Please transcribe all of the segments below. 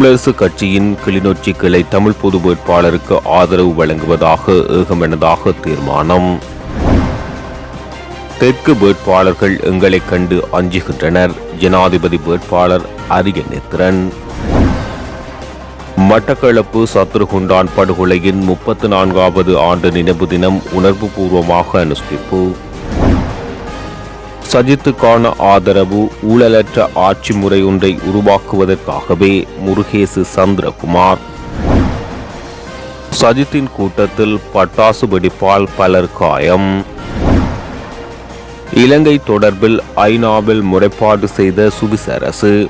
தமிழரசு கட்சியின் கிளிநொச்சி கிளை தமிழ் பொது வேட்பாளருக்கு ஆதரவு வழங்குவதாக ஏகமெனதாக தீர்மானம். தெற்கு வேட்பாளர்கள் எங்களைக் கண்டு அஞ்சுகின்றனர். ஜனாதிபதி வேட்பாளர் அரிய நேத்திரன் மட்டக்களப்பு சத்ருகுண்டான் படுகொலையின் முப்பத்து நான்காவது ஆண்டு நினைவு தினம் உணர்வுபூர்வமாக அனுஷ்டிப்பு. சஜித்துக்கான ஆதரவு ஊழலற்ற ஆட்சி முறை ஒன்றை உருவாக்குவதற்காகவே முருகேசு சந்திரகுமார். சஜித்தின் கூட்டத்தில் பட்டாசு வெடிப்பால் பலர் காயம். இலங்கை தொடர்பில் ஐநாவில் முறைப்பாடு செய்த சுவிஸ் அரசு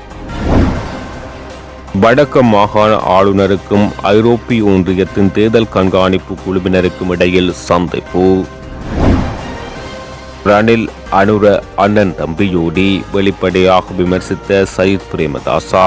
வடக்கு மாகாண ஆளுநருக்கும் ஐரோப்பிய ஒன்றியத்தின் தேர்தல் கண்காணிப்பு குழுவினருக்கும் இடையில் சந்திப்பு. ரணில் அனுர அண்ணன் தம்பியோடி வெளிப்படையாக விமர்சித்த சயித் பிரேமதாசா.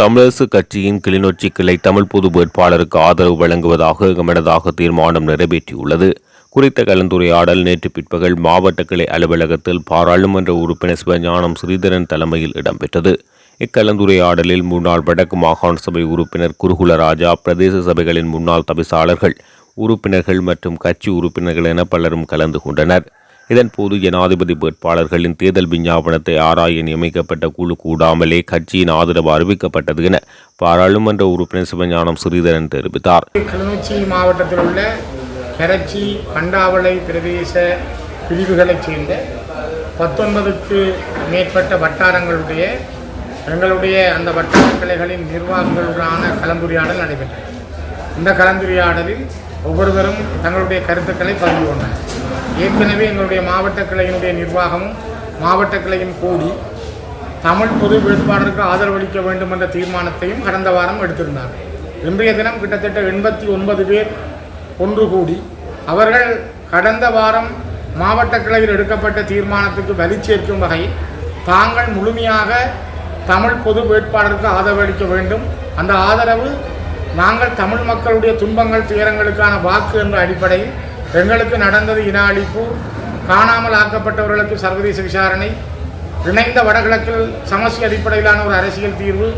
தமிழரசு கட்சியின் கிளிநொச்சி கிளை தமிழ் பொது வேட்பாளருக்கு ஆதரவு வழங்குவதாக கமனதாக தீர்மானம் நிறைவேற்றியுள்ளது. குறித்த கலந்துரையாடல் நேற்று பிற்பகல் மாவட்ட கிளை அலுவலகத்தில் பாராளுமன்ற உறுப்பினர் சிவஞானம் ஸ்ரீதரன் தலைமையில் இடம்பெற்றது. இக்கலந்துரையாடலில் முன்னாள் வடக்கு மாகாண சபை உறுப்பினர் குருகுல ராஜா பிரதேச சபைகளின் முன்னாள் தவிசாளர்கள் உறுப்பினர்கள் மற்றும் கட்சி உறுப்பினர்கள் என பலரும் கலந்து கொண்டனர். இதன்போது ஜனாதிபதி வேட்பாளர்களின் தேர்தல் விஞ்ஞாபனத்தை ஆராய நியமிக்கப்பட்ட குழு கூடாமலே கட்சியின் ஆதரவு அறிவிக்கப்பட்டது என பாராளுமன்ற உறுப்பினர் சிவஞானம் ஸ்ரீதரன் தெரிவித்தார். கிளிநொச்சி மாவட்டத்தில் உள்ள கரச்சி பண்டாவளை பிரதேச பிரிவுகளைச் சேர்ந்த பத்தொன்பதுக்கு மேற்பட்ட வட்டாரங்களுடைய எங்களுடைய அந்த வட்டார கிளைகளின் நிர்வாகங்களுடனான கலந்துரையாடல் நடைபெற்றது. இந்த கலந்துரையாடலில் ஒவ்வொருவரும் தங்களுடைய கருத்துக்களை பகிர்ந்து கொண்டார் ஏற்கனவே எங்களுடைய மாவட்ட கிளையினுடைய நிர்வாகமும் மாவட்ட கிளையும் கூடி தமிழ் பொது வேட்பாளருக்கு ஆதரவளிக்க வேண்டும் என்ற தீர்மானத்தையும் கடந்த வாரம் எடுத்திருந்தார். இன்றைய தினம் கிட்டத்தட்ட எண்பத்தி ஒன்பது பேர் ஒன்று கூடி அவர்கள் கடந்த வாரம் மாவட்ட கிளையில் எடுக்கப்பட்ட தீர்மானத்துக்கு வலி சேர்க்கும் வகையில் தாங்கள் முழுமையாக தமிழ் பொது வேட்பாளருக்கு ஆதரவளிக்க வேண்டும். அந்த ஆதரவு நாங்கள் தமிழ் மக்களுடைய துன்பங்கள் துயரங்களுக்கான வாக்கு என்ற அடிப்படையில் எங்களுக்கு நடந்தது இன அழிப்பு காணாமல் ஆக்கப்பட்டவர்களுக்கு சர்வதேச விசாரணை. இணைந்த வடகிழக்கில் சமஸ்தி அடிப்படையிலான ஒரு அரசியல் தீர்வு.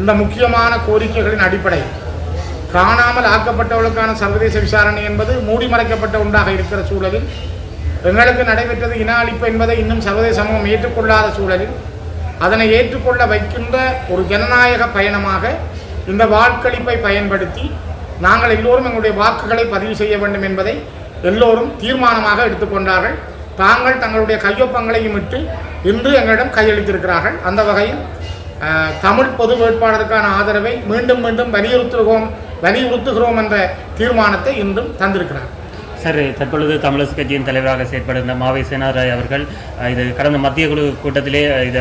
இந்த முக்கியமான கோரிக்கைகளின் அடிப்படை. காணாமல் ஆக்கப்பட்டவர்களுக்கான சர்வதேச விசாரணை என்பது மூடி மறைக்கப்பட்ட ஒன்றாக இருக்கிற சூழலில் எங்களுக்கு நடைபெற்றது இன அழிப்பு என்பதை இன்னும் சர்வதேச சமூகம் ஏற்றுக்கொள்ளாத சூழலில் அதனை ஏற்றுக்கொள்ள வைக்கின்ற ஒரு ஜனநாயக பயணமாக இந்த வாக்களிப்பை பயன்படுத்தி நாங்கள் எல்லோரும் எங்களுடைய வாக்குகளை பதிவு செய்ய வேண்டும் என்பதை எல்லோரும் தீர்மானமாக எடுத்துக்கொண்டார்கள். தாங்கள் தங்களுடைய கையொப்பங்களையும் இட்டு இன்று எங்களிடம் கையளித்திருக்கிறார்கள். அந்த வகையில் தமிழ் பொது வேட்பாளருக்கான ஆதரவை மீண்டும் மீண்டும் வலியுறுத்துகிறோம் வலியுறுத்துகிறோம் என்ற தீர்மானத்தை இன்றும் தந்திருக்கிறார் சார் தற்பொழுது தமிழரசு கட்சியின் தலைவராக செயற்படுகிற மாவை சேனாராய் அவர்கள் இது கடந்த மத்திய குழு கூட்டத்திலே இது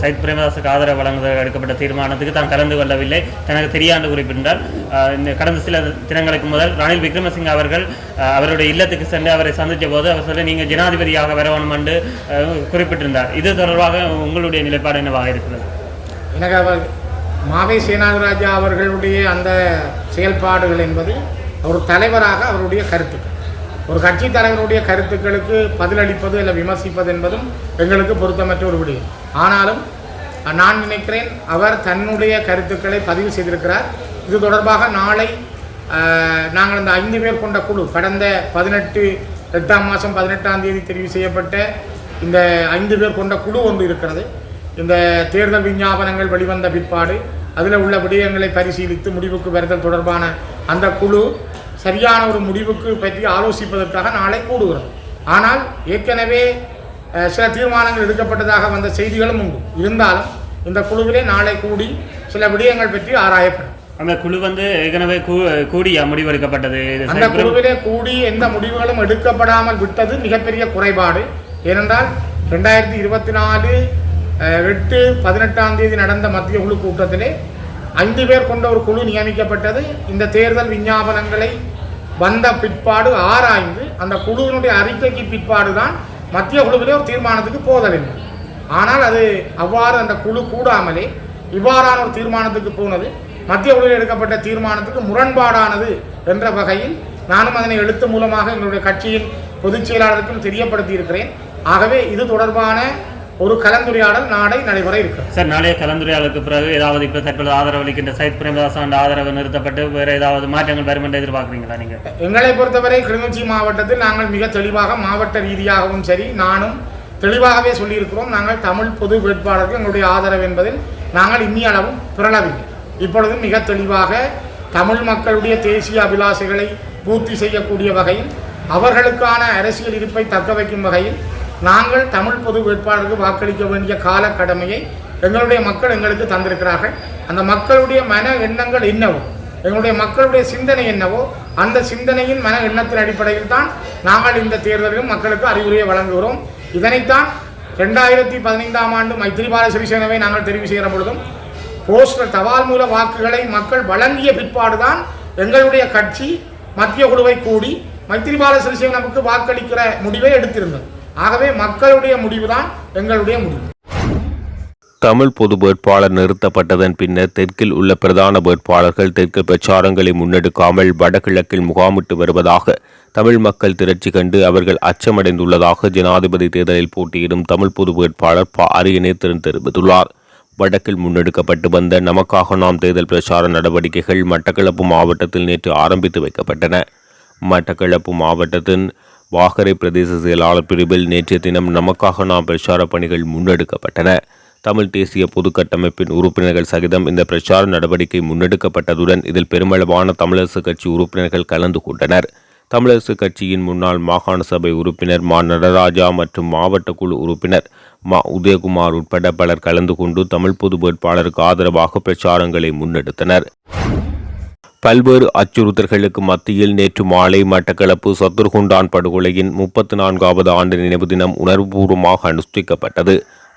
சைத் பிரேமதாசுக்கு ஆதரவு வழங்குவதற்கு எடுக்கப்பட்ட தீர்மானத்துக்கு தான் கலந்து கொள்ளவில்லை. தனக்கு தெரியாண்டு குறிப்பிட்டார். இந்த கடந்த சில தினங்களுக்கு முதல் ரணில் விக்ரமசிங்க அவர்கள் அவருடைய இல்லத்துக்கு சென்று அவரை சந்தித்த போது அவர் சொல்லி நீங்கள் ஜனாதிபதியாக வரவணும் என்று குறிப்பிட்டிருந்தார். இது தொடர்பாக உங்களுடைய நிலைப்பாடு என்னவாக இருக்கிறது? எனக்கு அவர் மாவை சேனாகராஜா அவர்களுடைய அந்த செயல்பாடுகள் என்பது ஒரு தலைவராக அவருடைய கருத்துக்கள். ஒரு கட்சி தலைவருடைய கருத்துக்களுக்கு பதிலளிப்பது இல்லை விமர்சிப்பது என்பதும் எங்களுக்கு பொருத்தமற்ற ஒரு விடியும். ஆனாலும் நான் நினைக்கிறேன் அவர் தன்னுடைய கருத்துக்களை பதிவு செய்திருக்கிறார். இது தொடர்பாக நாளை நாங்கள் இந்த ஐந்து பேர் கொண்ட குழு கடந்த பதினெட்டு எட்டாம் மாதம் பதினெட்டாம் தேதி தெரிவு செய்யப்பட்ட இந்த ஐந்து பேர் கொண்ட குழு ஒன்று இருக்கிறது. இந்த தேர்தல் விஞ்ஞாபனங்கள் வெளிவந்த பிற்பாடு அதில் உள்ள விடயங்களை பரிசீலித்து முடிவுக்கு வருதல் தொடர்பான அந்த குழு சரியான ஒரு முடிவுக்கு பற்றி ஆலோசிப்பதற்காக நாளை கூடுகிறோம். ஆனால் ஏற்கனவே சில தீர்மானங்கள் எடுக்கப்பட்டதாக வந்த செய்திகளும் உண்டு. இருந்தாலும் இந்த குழுவிலே நாளை கூடி சில விடயங்கள் பற்றி ஆராயப்படும். அந்த குழு வந்து ஏற்கனவே கூடியா முடிவெடுக்கப்பட்டது. இது அந்த குழுவிலே கூடி எந்த முடிவுகளும் எடுக்கப்படாமல் விட்டது மிகப்பெரிய குறைபாடு. ஏனென்றால் ரெண்டாயிரத்தி இருபத்தி நாலு எட்டு பதினெட்டாம் தேதி நடந்த மத்திய குழு கூட்டத்திலே ஐந்து பேர் கொண்ட ஒரு குழு நியமிக்கப்பட்டது. இந்த தேர்தல் விஞ்ஞாபனங்களை வந்த பிற்பாடு ஆராய்ந்து அந்த குழுவினுடைய அறிக்கைக்கு பிற்பாடு தான் மத்திய குழுவிலே ஒரு தீர்மானத்துக்கு போதல் இல்லை. ஆனால் அது அவ்வாறு அந்த குழு கூடாமலே இவ்வாறான ஒரு தீர்மானத்துக்கு போனது. மத்திய குழுவில் எடுக்கப்பட்ட தீர்மானத்துக்கு முரண்பாடானது என்ற வகையில் நானும் அதனை எழுத்து மூலமாக எங்களுடைய கட்சியின் பொதுச் செயலாளருக்கும் தெரியப்படுத்தி இருக்கிறேன் ஆகவே இது தொடர்பான ஒரு கலந்துரையாடல் நாளை நடைபெற இருக்கிறது. சார் நாளைய கலந்துரையாடலுக்கு பிறகு ஏதாவது இப்போ தற்போது ஆதரவு அளிக்கின்ற சைத் பிரேமதாசாண்ட ஆதரவு நிறுத்தப்பட்டு வேறு ஏதாவது மாற்றங்கள் வரும் என்று எதிர்பார்க்குறீங்களா நீங்கள் எங்களை பொறுத்தவரை கிளிநொச்சி மாவட்டத்தில் நாங்கள் மிக தெளிவாக மாவட்ட ரீதியாகவும் சரி நானும் தெளிவாகவே சொல்லியிருக்கிறோம். நாங்கள் தமிழ் பொது வேட்பாளருக்கு எங்களுடைய ஆதரவு என்பதில் நாங்கள் இந்திய அளவும் பிறளவில்லை. இப்பொழுதும் மிக தெளிவாக தமிழ் மக்களுடைய தேசிய அபிலாஷைகளை பூர்த்தி செய்யக்கூடிய வகையில் அவர்களுக்கான அரசியல் இருப்பை தக்க வைக்கும் வகையில் நாங்கள் தமிழ் பொது வேட்பாளருக்கு வாக்களிக்க வேண்டிய கால கடமையை எங்களுடைய மக்கள் எங்களுக்கு தந்திருக்கிறார்கள். அந்த மக்களுடைய மன எண்ணங்கள் என்னவோ எங்களுடைய மக்களுடைய சிந்தனை என்னவோ அந்த சிந்தனையின் மன எண்ணத்தின் அடிப்படையில் தான் நாங்கள் இந்த தேர்தலிலும் மக்களுக்கு அறிவுரையை வழங்குகிறோம். இதனைத்தான் ரெண்டாயிரத்தி பதினைந்தாம் ஆண்டு மைத்திரிபால சிறிசேனவை நாங்கள் தெரிவு செய்கிற பொழுதும் போஸ்டர் தபால் மூல வாக்குகளை மக்கள் வழங்கிய பிற்பாடுதான் எங்களுடைய கட்சி மத்திய குழுவை கூடி மைத்திரிபால சிறிசேனவுக்கு வாக்களிக்கிற முடிவை எடுத்திருந்தது. ஆகவே மக்களுடைய முடிவுதான் எங்களுடைய முடிவு. தமிழ் பொது வேட்பாளர் நிறுத்தப்பட்டதன் பின்னர் தெற்கில் உள்ள பிரதான வேட்பாளர்கள் தெற்கு பிரச்சாரங்களை முன்னெடுக்காமல் வடகிழக்கில் முகாமிட்டு வருவதாக தமிழ் மக்கள் திரட்சி கண்டு அவர்கள் அச்சமடைந்துள்ளதாக ஜனாதிபதி தேர்தலில் போட்டியிடும் தமிழ் பொது வேட்பாளர் ப. அரியநேத்திரன் தெரிவித்துள்ளார். வடக்கில் முன்னெடுக்கப்பட்டு வந்த நமக்காக நாம் தேர்தல் பிரச்சார நடவடிக்கைகள் மட்டக்களப்பு மாவட்டத்தில் நேற்று ஆரம்பித்து வைக்கப்பட்டன. மட்டக்களப்பு மாவட்டத்தின் வாகரை பிரதேச செயலாளர் பிரிவில் நேற்றைய தினம் நமக்காக நாம் பிரச்சார பணிகள் முன்னெடுக்கப்பட்டன. தமிழ் தேசிய பொதுக்கட்டமைப்பின் உறுப்பினர்கள் சகிதம் இந்த பிரச்சார நடவடிக்கை முன்னெடுக்கப்பட்டதுடன் இதில் பெருமளவான தமிழரசு கட்சி உறுப்பினர்கள் கலந்து கொண்டனர். தமிழரசு கட்சியின் முன்னாள் மாகாண சபை உறுப்பினர் மா. நடராஜா மற்றும் மாவட்ட குழு உறுப்பினர் மா. உதயகுமார் உட்பட பலர் கலந்து கொண்டு தமிழ் பொது வேட்பாளருக்கு ஆதரவாக பிரச்சாரங்களை முன்னெடுத்தனர். பல்வேறு அச்சுறுத்தல்களுக்கு மத்தியில் நேற்று மாலை மட்டக்களப்பு சத்துருகுண்டான் படுகொலையின் முப்பத்தி நான்காவது ஆண்டு நினைவு தினம் உணர்வுபூர்வமாக அனுஷ்டிக்கப்பட்டது.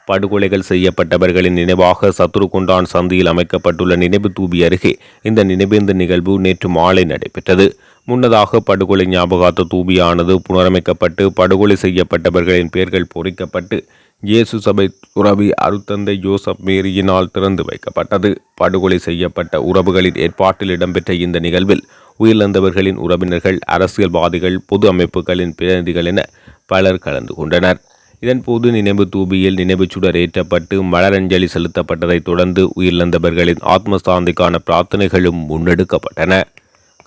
படுகொலைகள் செய்யப்பட்டவர்களின் நினைவாக சத்துருகுண்டான் சந்தியில் அமைக்கப்பட்டுள்ள நினைவு தூபி அருகே இந்த நினைவேந்த நிகழ்வு நேற்று மாலை நடைபெற்றது. முன்னதாக படுகொலை ஞாபகார்த்த தூபியானது புனரமைக்கப்பட்டு படுகொலை செய்யப்பட்டவர்களின் பெயர்கள் பொறிக்கப்பட்டு இயேசு சபை துறவி அருத்தந்தை ஜோசப் மேரியினால் திறந்து வைக்கப்பட்டது. படுகொலை செய்யப்பட்ட உறவுகளின் ஏற்பாட்டில் இடம்பெற்ற இந்த நிகழ்வில் உயிரிழந்தவர்களின் உறவினர்கள் அரசியல்வாதிகள் பொது அமைப்புகளின் பிரதிநிதிகள் என பலர் கலந்து கொண்டனர். இதன்போது நினைவு தூபியில் நினைவுச் சுடர் ஏற்றப்பட்டு மலரஞ்சலி செலுத்தப்பட்டதைத் தொடர்ந்து உயிரிழந்தவர்களின் ஆத்மசாந்திக்கான பிரார்த்தனைகளும் முன்னெடுக்கப்பட்டன.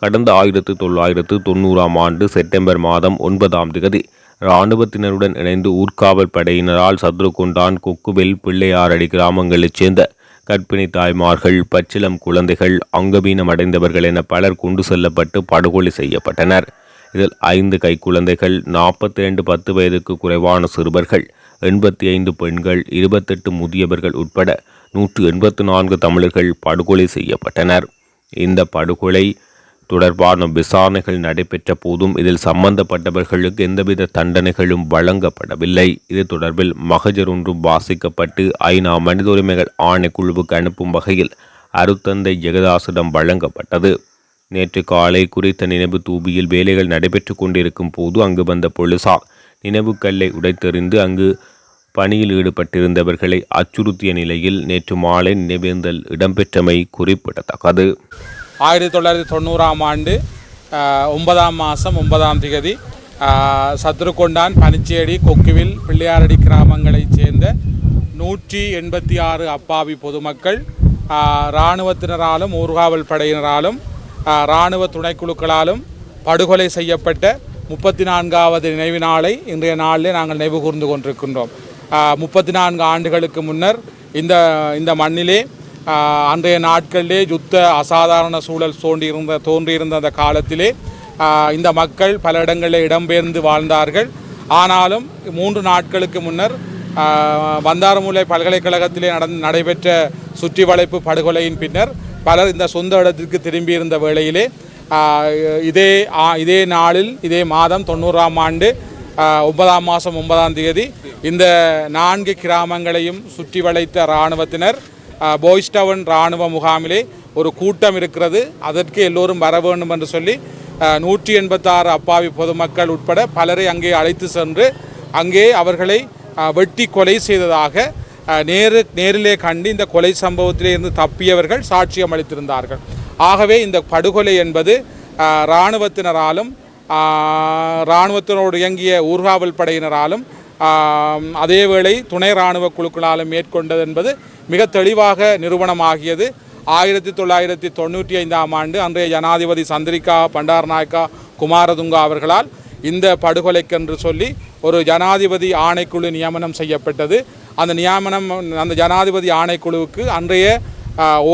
கடந்த ஆயிரத்து தொள்ளாயிரத்து தொண்ணூறாம் ஆண்டு செப்டம்பர் மாதம் ஒன்பதாம் திகதி இராணுவத்தினருடன் இணைந்து ஊர்காவல் படையினரால் சத்ருகுண்டான் கொக்குவில் பிள்ளையாரடி கிராமங்களைச் சேர்ந்த கர்ப்பிணி தாய்மார்கள் பச்சிளம் குழந்தைகள் அங்கவீனம் அடைந்தவர்கள் என பலர் கொண்டு செல்லப்பட்டு படுகொலை செய்யப்பட்டனர். இதில் ஐந்து கைக்குழந்தைகள் நாற்பத்தி ரெண்டு பத்து வயதுக்கு குறைவான சிறுவர்கள் எண்பத்தி ஐந்து பெண்கள் இருபத்தெட்டு முதியவர்கள் உட்பட நூற்று எண்பத்து நான்கு தமிழர்கள் படுகொலை செய்யப்பட்டனர். இந்த படுகொலை தொடர்பான விசாரணைகள் நடைபெற்ற போதும் இதில் சம்பந்தப்பட்டவர்களுக்கு எந்தவித தண்டனைகளும் வழங்கப்படவில்லை. இது தொடர்பில் மகஜர் ஒன்றும் வாசிக்கப்பட்டு ஐநா மனித உரிமைகள் ஆணைக்குழுவுக்கு அனுப்பும் வகையில் அருத்தந்தை ஜெகதாசிடம் வழங்கப்பட்டது. நேற்று காலை குறித்த நினைவு தூபியில் வேலைகள் நடைபெற்று கொண்டிருக்கும் போது அங்கு வந்த போலீசார் நினைவுக்கல்லை உடைத்தெறிந்து அங்கு பணியில் ஈடுபட்டிருந்தவர்களை அச்சுறுத்திய நிலையில் நேற்று மாலை நினைவேந்தல் இடம்பெற்றமை குறிப்பிடத்தக்கது. ஆயிரத்தி தொள்ளாயிரத்தி தொண்ணூறாம் ஆண்டு ஒன்பதாம் மாதம் ஒன்பதாம் திகதி சத்ருகொண்டான் பனிச்சேடி கொக்குவில் பிள்ளையாரடி கிராமங்களைச் சேர்ந்த நூற்றி எண்பத்தி ஆறு அப்பாவி பொதுமக்கள் இராணுவத்தினராலும் ஊர்காவல் படையினராலும் இராணுவ துணைக்குழுக்களாலும் படுகொலை செய்யப்பட்ட முப்பத்தி நான்காவது நினைவு நாளை இன்றைய நாளில் நாங்கள் நினைவு கூர்ந்து கொண்டிருக்கின்றோம் முப்பத்தி நான்கு ஆண்டுகளுக்கு முன்னர் இந்த இந்த மண்ணிலே அன்றைய நாட்களிலே யுத்த அசாதாரண சூழல் தோன்றியிருந்த தோன்றியிருந்த அந்த காலத்திலே இந்த மக்கள் பல இடங்களில் இடம்பெயர்ந்து வாழ்ந்தார்கள். ஆனாலும் மூன்று நாட்களுக்கு முன்னர் வந்தாரமுலை வந்தாரமூலை பல்கலைக்கழகத்திலே நடந் நடைபெற்ற சுற்றி வளைப்பு படுகொலையின் பின்னர் பலர் இந்த சொந்த இடத்திற்கு திரும்பியிருந்த வேளையிலே இதே ஆ- இதே நாளில் இதே மாதம் தொண்ணூறாம் ஆண்டு ஒன்பதாம் மாதம் ஒன்பதாம் தேதி இந்த நான்கு கிராமங்களையும் சுற்றி வளைத்த இராணுவத்தினர் பாய்ஸ் டவுன் இராணுவ முகாமிலே ஒரு கூட்டம் இருக்கிறது. அதற்கு எல்லோரும் வர வேண்டும் என்று சொல்லி நூற்றி எண்பத்தாறு அப்பாவி பொதுமக்கள் உட்பட பலரை அங்கே அழைத்து சென்று அங்கே அவர்களை வெட்டி கொலை செய்ததாக நேரு நேரிலே கண்டு இந்த கொலை சம்பவத்திலே இருந்து தப்பியவர்கள் சாட்சியம் அளித்திருந்தார்கள். ஆகவே இந்த படுகொலை என்பது இராணுவத்தினராலும் இராணுவத்தினோடு இயங்கிய ஊர்காவல் படையினராலும் அதேவேளை துணை இராணுவ குழுக்களாலும் மேற்கொண்டது என்பது மிக தெளிவாக நிறுவனமாகியது ஆயிரத்தி தொள்ளாயிரத்தி தொண்ணூற்றி ஐந்தாம் ஆண்டு அன்றைய ஜனாதிபதி சந்திரிகா பண்டாரநாயக்கா குமாரதுங்கா அவர்களால் இந்த படுகொலைக்கென்று சொல்லி ஒரு ஜனாதிபதி ஆணைக்குழு நியமனம் செய்யப்பட்டது. அந்த நியமனம் அந்த ஜனாதிபதி ஆணைக்குழுவுக்கு அன்றைய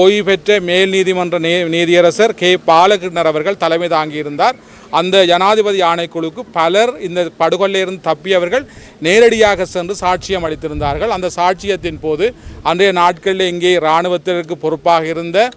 ஓய்வு பெற்ற மேல் நீதிமன்ற நீதியரசர் கே. பாலகிருஷ்ணர் அவர்கள் தலைமை தாங்கியிருந்தார். அந்த ஜனாதிபதி ஆணைக்குழுக்கு பலர் இந்த படுகொலையிலிருந்து தப்பியவர்கள் நேரடியாக சென்று சாட்சியம் அளித்திருந்தார்கள். அந்த சாட்சியத்தின் போது அன்றைய நாட்களில் இங்கே இராணுவத்திற்கு பொறுப்பாக இருந்த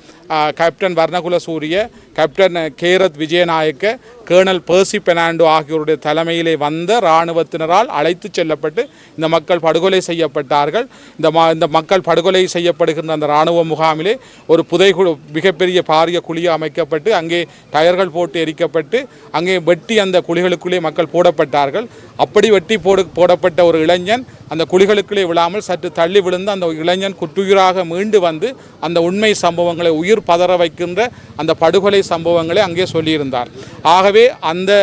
captain Varnakula Suriya captain Herath Wijayanayake colonel Percy Fernando ஆகியோருடைய தலைமையிலே வந்த இராணுவத்தினரால் அழைத்து செல்லப்பட்டு இந்த மக்கள் படுகொலை செய்யப்பட்டார்கள் இந்த ம இந்த மக்கள் படுகொலை செய்யப்படுகின்ற அந்த இராணுவ முகாமிலே ஒரு புதைகுழு மிகப்பெரிய பாரிய குழி அமைக்கப்பட்டு அங்கே டயர்கள் போட்டு எரிக்கப்பட்டு அங்கே வெட்டி அந்த குழிகளுக்குள்ளே மக்கள் போடப்பட்டார்கள் அப்படி வெட்டி போடு போடப்பட்ட ஒரு இளைஞன் அந்த குழிகளுக்குள்ளே விழாமல் சற்று தள்ளி விழுந்து அந்த இளைஞன் குற்றுயிராக மீண்டு வந்து அந்த உண்மை சம்பவங்களை உயிர் பதற வைக்கின்ற அந்த படுகொலை சம்பவங்களை அங்கே சொல்லியிருந்தார். ஆகவே அந்த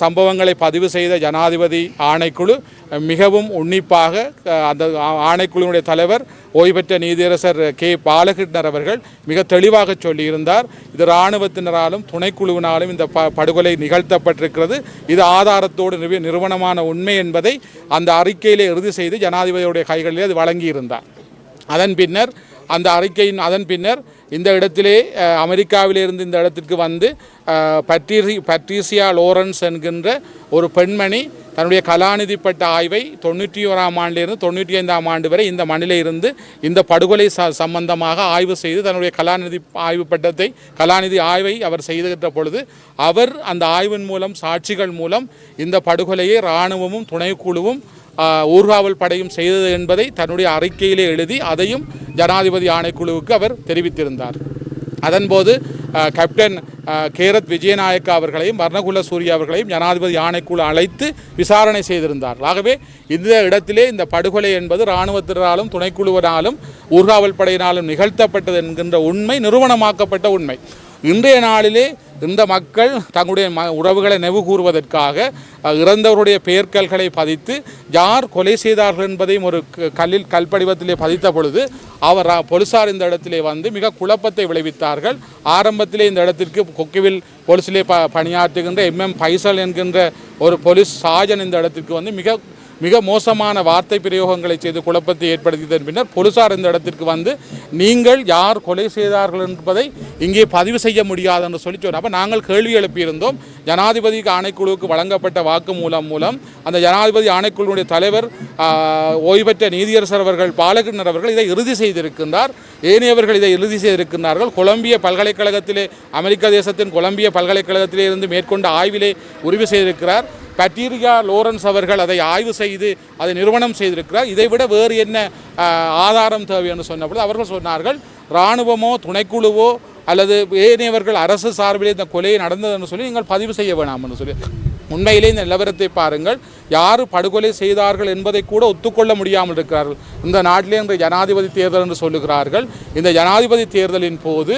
சம்பவங்களை பதிவு செய்த ஜனாதிபதி ஆணைக்குழு மிகவும் உன்னிப்பாக அந்த ஆணைக்குழுவினுடைய தலைவர் ஓய்வு பெற்ற நீதியரசர் கே. பாலகிருஷ்ணர் அவர்கள் மிக தெளிவாக சொல்லியிருந்தார். இது இராணுவத்தினராலும் துணைக்குழுவினாலும் இந்த ப படுகொலை நிகழ்த்தப்பட்டிருக்கிறது. இது ஆதாரத்தோடு நிறுவ நிறுவனமான உண்மை என்பதை அந்த அறிக்கையிலே இறுதி செய்து ஜனாதிபதியுடைய கைகளிலே அது வழங்கியிருந்தார். அதன் பின்னர் அந்த அறிக்கையின் அதன் பின்னர் இந்த இடத்திலே அமெரிக்காவிலிருந்து இந்த இடத்திற்கு வந்து அஹ், பட்ரீசி பட்ரீசியா லோரன்ஸ் என்கின்ற ஒரு பெண்மணி தன்னுடைய கலாநிதி பட்ட ஆய்வை தொண்ணூற்றி ஓராம் ஆண்டிலிருந்து தொண்ணூற்றி ஐந்தாம் ஆண்டு வரை இந்த மண்ணிலே இருந்து இந்த படுகொலை ச சம்பந்தமாக ஆய்வு செய்து தன்னுடைய கலாநிதி ஆய்வு பட்டத்தை கலாநிதி ஆய்வை அவர் செய்துகின்ற பொழுது அவர் அந்த ஆய்வின் மூலம் சாட்சிகள் மூலம் இந்த படுகொலையை இராணுவமும் துணைக்குழுவும் ஊர்காவல் படையும் செய்தது என்பதை தன்னுடைய அறிக்கையிலே எழுதி அதையும் ஜனாதிபதி ஆணைக்குழுவுக்கு அவர் தெரிவித்திருந்தார். அதன்போது கேப்டன் கேரத் விஜயநாயக்கா அவர்களையும் வர்ணகுல சூரிய அவர்களையும் ஜனாதிபதி ஆணைக்குழு அழைத்து விசாரணை செய்திருந்தார். ஆகவே இந்த இடத்திலே இந்த படுகொலை என்பது இராணுவத்தினராலும் துணைக்குழுவினாலும் ஊர்காவல் படையினாலும் நிகழ்த்தப்பட்டது என்கின்ற உண்மை நிறுவனமாக்கப்பட்ட உண்மை. இன்றைய நாளிலே இந்த மக்கள் தங்களுடைய ம உறவுகளை நினைவு கூறுவதற்காக இறந்தவருடைய பெயர்கல்களை பதித்து யார் கொலை செய்தார்கள் என்பதையும் ஒரு க- கல்லில் கல்படிவத்திலே பதித்த பொழுது அவர் போலீசார் இந்த இடத்திலே வந்து மிக குழப்பத்தை விளைவித்தார்கள். ஆரம்பத்திலே இந்த இடத்திற்கு கொக்கிவில் போலீஸிலே ப பணியாற்றுகின்ற எம்எம் பைசல் என்கின்ற ஒரு போலீஸ் சாஜன் இந்த இடத்திற்கு வந்து மிக மிக மோசமான வார்த்தை பிரயோகங்களை செய்து குழப்பத்தை ஏற்படுத்தியதன் பின்னர் போலீசார் இந்த இடத்திற்கு வந்து நீங்கள் யார் கொலை செய்தார்கள் என்பதை இங்கே பதிவு செய்ய முடியாது என்று சொல்லி சொன்னார். அப்போ நாங்கள் கேள்வி எழுப்பியிருந்தோம். ஜனாதிபதிக்கு ஆணைக்குழுவுக்கு வழங்கப்பட்ட வாக்குமூலம் மூலம் அந்த ஜனாதிபதி ஆணைக்குழுவினுடைய தலைவர் ஓய்வு பெற்ற நீதியரசர் அவர்கள் பாலகிருஷ்ணர் அவர்கள் இதை இறுதி செய்திருக்கின்றார். ஏனையவர்கள் இதை இறுதி செய்திருக்கிறார்கள் கொலம்பிய பல்கலைக்கழகத்திலே அமெரிக்க தேசத்தின் கொலம்பிய பல்கலைக்கழகத்திலே இருந்து மேற்கொண்ட ஆய்விலே உறுதி செய்திருக்கிறார். பட்டீரியா லோரன்ஸ் அவர்கள் அதை ஆய்வு செய்து அதை நிறுவனம் செய்திருக்கிறார். இதைவிட வேறு என்ன ஆதாரம் தேவை என்று சொன்னபொழுது அவர்கள் சொன்னார்கள் இராணுவமோ துணைக்குழுவோ அல்லது ஏனையவர்கள் அரசு சார்பிலே இந்த கொலை நடந்ததுன்னு சொல்லி நீங்கள் பதிவு செய்ய வேணாம்னு சொல்லி. உண்மையிலே இந்த நிலவரத்தை பாருங்கள். யார் படுகொலை செய்தார்கள் என்பதை கூட ஒத்துக்கொள்ள முடியாமல் இருக்கிறார்கள். இந்த நாட்டிலே இந்த ஜனாதிபதி தேர்தல் என்று சொல்லுகிறார்கள். இந்த ஜனாதிபதி தேர்தலின் போது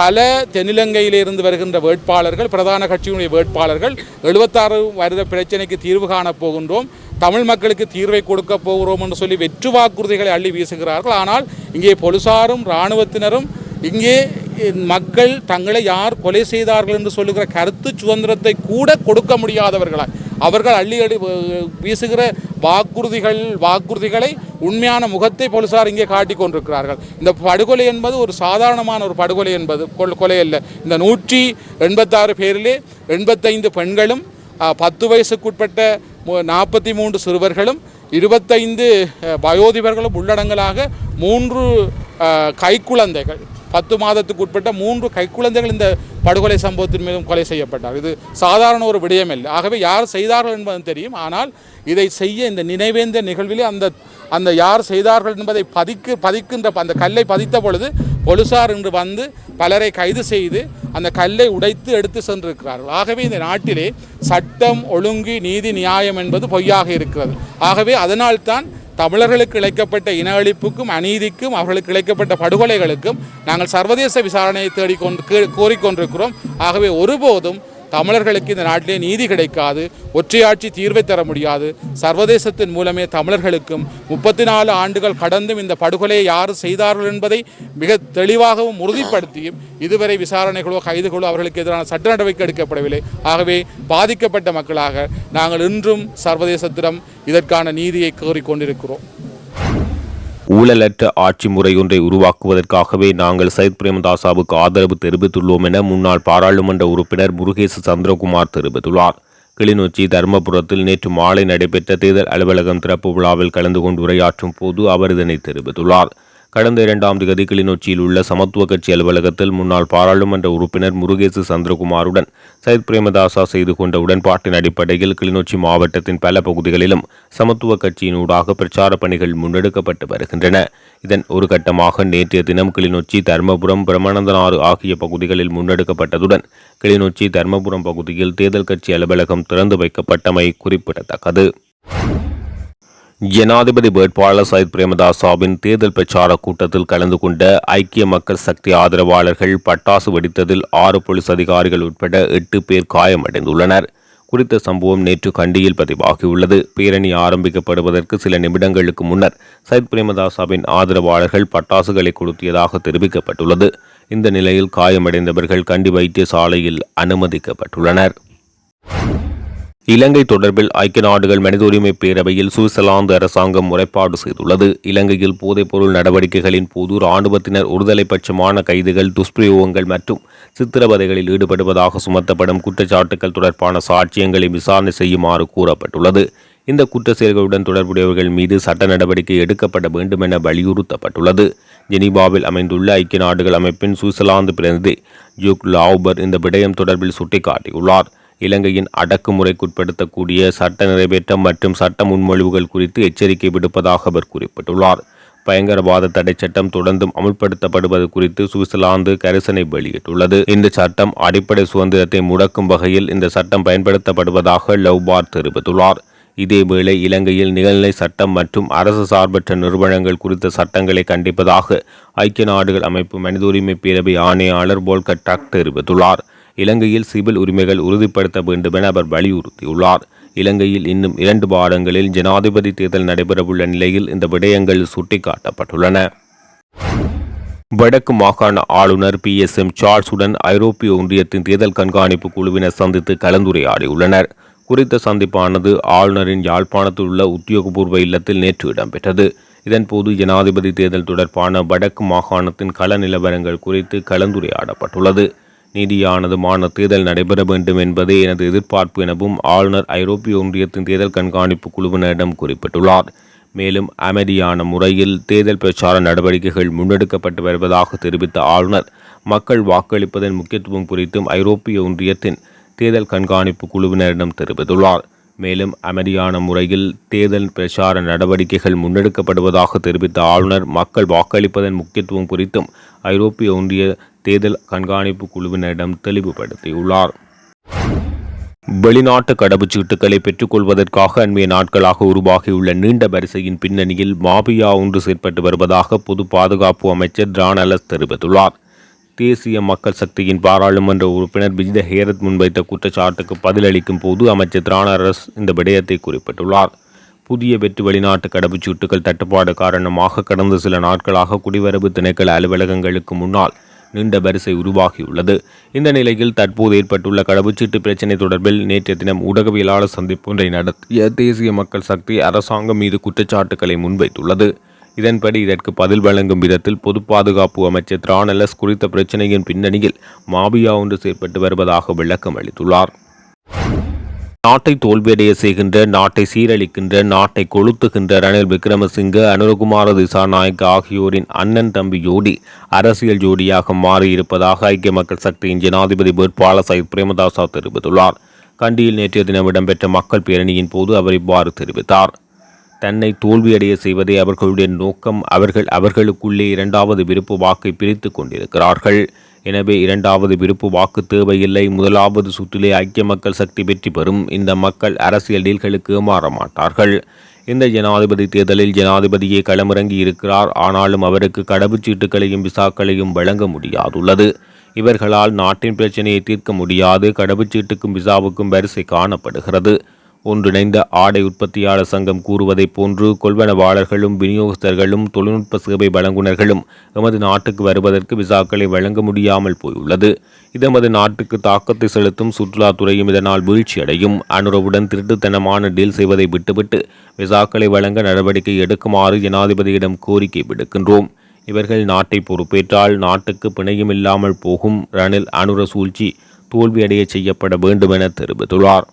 பல தென்னிலங்கையிலிருந்து வருகின்ற வேட்பாளர்கள் பிரதான கட்சியினுடைய வேட்பாளர்கள் எழுபத்தாறு வருட பிரச்சனைக்கு தீர்வு காணப் போகின்றோம். தமிழ் மக்களுக்கு தீர்வை கொடுக்க போகிறோம் என்று சொல்லி வெற்று வாக்குறுதிகளை அள்ளி வீசுகிறார்கள். ஆனால் இங்கே போலீசாரும் இராணுவத்தினரும் இங்கே மக்கள் தங்களை யார் கொலை செய்தார்கள் என்று சொல்லுகிற கருத்து சுதந்திரத்தை கூட கொடுக்க முடியாதவர்களாய். அவர்கள் அள்ளி அடி வீசுகிற வாக்குறுதிகள் வாக்குறுதிகளை உண்மையான முகத்தை போலீசார் இங்கே காட்டிக் கொண்டிருக்கிறார்கள். இந்த படுகொலை என்பது ஒரு சாதாரணமான ஒரு படுகொலை என்பது கொலை அல்ல. இந்த நூற்றி எண்பத்தாறு பேரிலே எண்பத்தைந்து பெண்களும் பத்து வயசுக்குட்பட்ட நாற்பத்தி மூன்று சிறுவர்களும் இருபத்தைந்து வயோதிபர்களும் உள்ளடங்கலாக மூன்று கைக்குழந்தைகள். பத்து மாதத்துக்கு உட்பட்ட மூன்று கைக்குழந்தைகள் இந்த படுகொலை சம்பவத்தின் மீதும் கொலை செய்யப்பட்டார். இது சாதாரண ஒரு விடயம் இல்லை ஆகவே யார் செய்தார்கள் என்பது தெரியும். ஆனால் இதை செய்ய இந்த நினைவேந்த நிகழ்விலே அந்த அந்த யார் செய்தார்கள் என்பதை பதிக்கு பதிக்கின்ற அந்த கல்லை பதித்த பொழுது போலீசார் இன்று வந்து பலரை கைது செய்து அந்த கல்லை உடைத்து எடுத்து சென்றிருக்கிறார்கள். ஆகவே இந்த நாட்டிலே சட்டம் ஒழுங்கு நீதி நியாயம் என்பது பொய்யாக இருக்கிறது. ஆகவே அதனால்தான் தமிழர்களுக்கு இழைக்கப்பட்ட இன அழிப்புக்கும் அநீதிக்கும் அவர்களுக்கு இழைக்கப்பட்ட படுகொலைகளுக்கும் நாங்கள் சர்வதேச விசாரணையை தேடிக்கொண்டு கோரிக்கொண்டிருக்கிறோம். ஆகவே ஒருபோதும் தமிழர்களுக்கு இந்த நாட்டிலே நீதி கிடைக்காது ஒற்றையாட்சி தீர்வை தர முடியாது. சர்வதேசத்தின் மூலமே தமிழர்களுக்கும் முப்பத்தி நாலு ஆண்டுகள் கடந்தும் இந்த படுகொலையை யார் செய்தார்கள் என்பதை மிக தெளிவாகவும் உறுதிப்படுத்தியும் இதுவரை விசாரணைகளோ கைதுகளோ அவர்களுக்கு எதிரான சட்ட நடவடிக்கை எடுக்கப்படவில்லை. ஆகவே பாதிக்கப்பட்ட மக்களாக நாங்கள் இன்றும் சர்வதேசத்திடம் இதற்கான நீதியை கோரிக்கொண்டிருக்கிறோம். ஊழலற்ற ஆட்சி முறை ஒன்றை உருவாக்குவதற்காகவே நாங்கள் சைத் பிரேமதாசாவுக்கு ஆதரவு தெரிவித்துள்ளோம் என முன்னாள் பாராளுமன்ற உறுப்பினர் முருகேசு சந்திரகுமார் தெரிவித்துள்ளார். கிளிநொச்சி தர்மபுரத்தில் நேற்று மாலை நடைபெற்ற தேர்தல் அலுவலகம் திறப்பு விழாவில் கலந்து கொண்டு உரையாற்றும் போது அவர் இதனை தெரிவித்துள்ளார். கடந்த இரண்டாம் தேதி கிளிநொச்சியில் உள்ள சமத்துவ கட்சி அலுவலகத்தில் முன்னாள் பாராளுமன்ற உறுப்பினர் முருகேசு சந்திரகுமாருடன் சைத் பிரேமதாசா செய்து கொண்ட உடன்பாட்டின் அடிப்படையில் கிளிநொச்சி மாவட்டத்தின் பல பகுதிகளிலும் சமத்துவ கட்சியினூடாக பிரச்சார பணிகள் முன்னெடுக்கப்பட்டு வருகின்றன. இதன் ஒரு கட்டமாக நேற்றைய தினம் கிளிநொச்சி தர்மபுரம் பிரமானந்தனாறு ஆகிய பகுதிகளில் முன்னெடுக்கப்பட்டதுடன் கிளிநொச்சி தர்மபுரம் பகுதியில் தேர்தல் கட்சி அலுவலகம் திறந்து வைக்கப்பட்டமை குறிப்பிடத்தக்கது. ஜனாதிபதி வேட்பாளர் சயித் பிரேமதாசாவின் தேர்தல் பிரச்சார கூட்டத்தில் கலந்து கொண்ட ஐக்கிய மக்கள் சக்தி ஆதரவாளர்கள் பட்டாசு வெடித்ததில் ஆறு போலீஸ் அதிகாரிகள் உட்பட எட்டு பேர் காயமடைந்துள்ளனர். குறித்த சம்பவம் நேற்று கண்டியில் பதிவாகியுள்ளது. பேரணி ஆரம்பிக்கப்படுவதற்கு சில நிமிடங்களுக்கு முன்னர் சயித் பிரேமதாசாவின் ஆதரவாளர்கள் பட்டாசுகளை கொளுத்தியதாக தெரிவிக்கப்பட்டுள்ளது. இந்த நிலையில் காயமடைந்தவர்கள் கண்டி வைத்தியசாலையில் அனுமதிக்கப்பட்டுள்ளனர். இலங்கை தொடர்பில் ஐக்கிய நாடுகள் மனித உரிமை பேரவையில் சுவிட்சர்லாந்து அரசாங்கம் முறைப்பாடு செய்துள்ளது. இலங்கையில் போதைப்பொருள் நடவடிக்கைகளின் போது இராணுவத்தினர் ஒருதலை பட்சமான கைதுகள் துஷ்பிரயோகங்கள் மற்றும் சித்திரவதைகளில் ஈடுபடுவதாக சுமத்தப்படும் குற்றச்சாட்டுகள் தொடர்பான சாட்சியங்களை விசாரணை செய்யுமாறு கூறப்பட்டுள்ளது. இந்த குற்ற செயல்களுடன் தொடர்புடையவர்கள் மீது சட்ட நடவடிக்கை எடுக்கப்பட வேண்டும் என வலியுறுத்தப்பட்டுள்ளது. ஜெனீவாவில் அமைந்துள்ள ஐக்கிய நாடுகள் அமைப்பின் சுவிட்சர்லாந்து பிரதிநிதி ஜூக் லாவ்பர் இந்த விடயம் தொடர்பில் சுட்டிக்காட்டியுள்ளார். இலங்கையின் அடக்குமுறைக்குட்படுத்தக்கூடிய சட்ட நிறைவேற்றம் மற்றும் சட்ட முன்மொழிவுகள் குறித்து எச்சரிக்கை விடுப்பதாக அவர் குறிப்பிட்டுள்ளார். பயங்கரவாத தடை சட்டம் தொடர்ந்தும் அமுல்படுத்தப்படுவது குறித்து சுவிட்சர்லாந்து கரிசனை வெளியிட்டுள்ளது. இந்த சட்டம் அடிப்படை சுதந்திரத்தை முடக்கும் வகையில் இந்த சட்டம் பயன்படுத்தப்படுவதாக லவ்பார் தெரிவித்துள்ளார். இதேவேளை இலங்கையில் நிகழ்நிலை சட்டம் மற்றும் அரசு சார்பற்ற நிறுவனங்கள் குறித்த சட்டங்களை கண்டிப்பதாக ஐக்கிய நாடுகள் அமைப்பு மனித உரிமை பேரவை ஆணையாளர் போல்கர் தெரிவித்துள்ளார். இலங்கையில் சிவில் உரிமைகள் உறுதிப்படுத்த வேண்டும் என அவர் வலியுறுத்தியுள்ளார். இலங்கையில் இன்னும் இரண்டு வாரங்களில் ஜனாதிபதி தேர்தல் நடைபெறவுள்ள நிலையில் இந்த விடயங்கள் சுட்டிக்காட்டப்பட்டுள்ளன. வடக்கு மாகாண ஆளுநர் பி. எஸ். எம். சார்ல்ஸுடன் ஐரோப்பிய ஒன்றியத்தின் தேர்தல் கண்காணிப்பு குழுவினர் சந்தித்து கலந்துரையாடியுள்ளனர். குறித்த சந்திப்பானது ஆளுநரின் யாழ்ப்பாணத்தில் உள்ள உத்தியோகபூர்வ இல்லத்தில் நேற்று இடம்பெற்றது. இதன்போது ஜனாதிபதி தேர்தல் தொடர்பான வடக்கு மாகாணத்தின் கள நிலவரங்கள் குறித்து கலந்துரையாடப்பட்டுள்ளது. நீதியானதுமான தேர்தல் நடைபெற வேண்டும் என்பதே எனது எதிர்பார்ப்பு எனவும் ஆளுநர் ஐரோப்பிய ஒன்றியத்தின் தேர்தல் கண்காணிப்பு குழுவினரிடம் குறிப்பிட்டுள்ளார். மேலும் அமைதியான முறையில் தேர்தல் பிரச்சார நடவடிக்கைகள் முன்னெடுக்கப்பட்டு வருவதாக தெரிவித்த ஆளுநர் மக்கள் வாக்களிப்பதன் முக்கியத்துவம் குறித்தும் ஐரோப்பிய ஒன்றியத்தின் தேர்தல் கண்காணிப்பு குழுவினரிடம் தெரிவித்துள்ளார். மேலும் அமைதியான முறையில் தேர்தல் பிரச்சார நடவடிக்கைகள் முன்னெடுக்கப்படுவதாக தெரிவித்த ஆளுநர் மக்கள் வாக்களிப்பதன் முக்கியத்துவம் குறித்தும் ஐரோப்பிய ஒன்றிய தேர்தல் கண்காணிப்பு குழுவினரிடம் தெளிவுபடுத்தியுள்ளார். வெளிநாட்டு கடவுச்சீட்டுகளை பெற்றுக்கொள்வதற்காக அண்மைய நாட்களாக உருவாகியுள்ள நீண்ட வரிசையின் பின்னணியில் மாபியா ஒன்று செயற்பட்டு வருவதாக பொது பாதுகாப்பு அமைச்சர் டிரானலஸ் தெரிவித்துள்ளார். தேசிய மக்கள் சக்தியின் பாராளுமன்ற உறுப்பினர் விஜித ஹேரத் முன்வைத்த குற்றச்சாட்டுக்கு பதிலளிக்கும் போது அமைச்சர் திராணரஸ் இந்த விடயத்தை குறிப்பிட்டுள்ளார். புதிய வெற்று வெளிநாட்டு கடவுச்சீட்டுகள் தட்டுப்பாடு காரணமாக கடந்த சில நாட்களாக குடிவரவு திணைக்கள அலுவலகங்களுக்கு முன்னால் நீண்ட வரிசை உருவாகியுள்ளது. இந்த நிலையில் தற்போது ஏற்பட்டுள்ள கடவுச்சீட்டு பிரச்சினை தொடர்பில் நேற்றைய தினம் ஊடகவியலாளர் சந்திப்பு ஒன்றை நடத்திய தேசிய மக்கள் சக்தி அரசாங்கம் மீது குற்றச்சாட்டுக்களை முன்வைத்துள்ளது. இதன்படி இதற்கு பதில் வழங்கும் விதத்தில் பொது பாதுகாப்பு அமைச்சர் திரானலஸ் குறித்த பிரச்சனையின் பின்னணியில் மாபியா ஒன்று செயற்பட்டு வருவதாக விளக்கம் அளித்துள்ளார். நாட்டை தோல்வியடைய செய்கின்ற நாட்டை சீரழிக்கின்ற நாட்டை கொளுத்துகின்ற ரணில் விக்ரமசிங்க அனுரகுமார திசாநாயக் ஆகியோரின் அண்ணன் தம்பி ஜோடி அரசியல் ஜோடியாக மாறியிருப்பதாக ஐக்கிய மக்கள் சக்தியின் ஜனாதிபதி வேட்பாளர் சயித் பிரேமதாசா தெரிவித்துள்ளார். கண்டியில் நேற்றைய தினம் இடம்பெற்ற மக்கள் பேரணியின் போது அவர் இவ்வாறு தெரிவித்தார். தன்னை தோல்வியடைய செய்வதே அவர்களுடைய நோக்கம். அவர்கள் அவர்களுக்குள்ளே இரண்டாவது விருப்பு வாக்கை பிரித்து கொண்டிருக்கிறார்கள். எனவே இரண்டாவது விருப்பு வாக்கு தேவையில்லை. முதலாவது சுற்றிலே ஐக்கிய மக்கள் சக்தி வெற்றி பெறும். இந்த மக்கள் அரசியல் டீல்களுக்கு மாட்டார்கள் இந்த ஜனாதிபதி தேர்தலில் ஜனாதிபதியே களமிறங்கி இருக்கிறார். ஆனாலும் அவருக்கு கடவுச்சீட்டுகளையும் விசாக்களையும் வழங்க முடியாதுள்ளது. இவர்களால் நாட்டின் பிரச்சனையை தீர்க்க முடியாது. கடவுச்சீட்டுக்கும் விசாவுக்கும் வரிசை காணப்படுகிறது. ஒன்றிணைந்த ஆடை உற்பத்தியாளர் சங்கம் கூறுவதைப் போன்று கொள்வனவாளர்களும் விநியோகஸ்தர்களும் தொழில்நுட்ப சேவை வழங்குனர்களும் எமது நாட்டுக்கு வருவதற்கு விசாக்களை வழங்க முடியாமல் போயுள்ளது. இது எமது நாட்டுக்கு தாக்கத்தை செலுத்தும் சுற்றுலாத்துறையும் இதனால் வீழ்ச்சியடையும். அனுரவுடன் திருட்டுத்தனமான டீல் செய்வதை விட்டுவிட்டு விசாக்களை வழங்க நடவடிக்கை எடுக்குமாறு ஜனாதிபதியிடம் கோரிக்கை விடுக்கின்றோம். இவர்கள் நாட்டை பொறுப்பேற்றால் நாட்டுக்கு பிணையும் இல்லாமல் போகும் ரணில் அனுர சூழ்ச்சி தோல்வியடைய செய்யப்பட வேண்டும் என தெரிவித்துள்ளார்.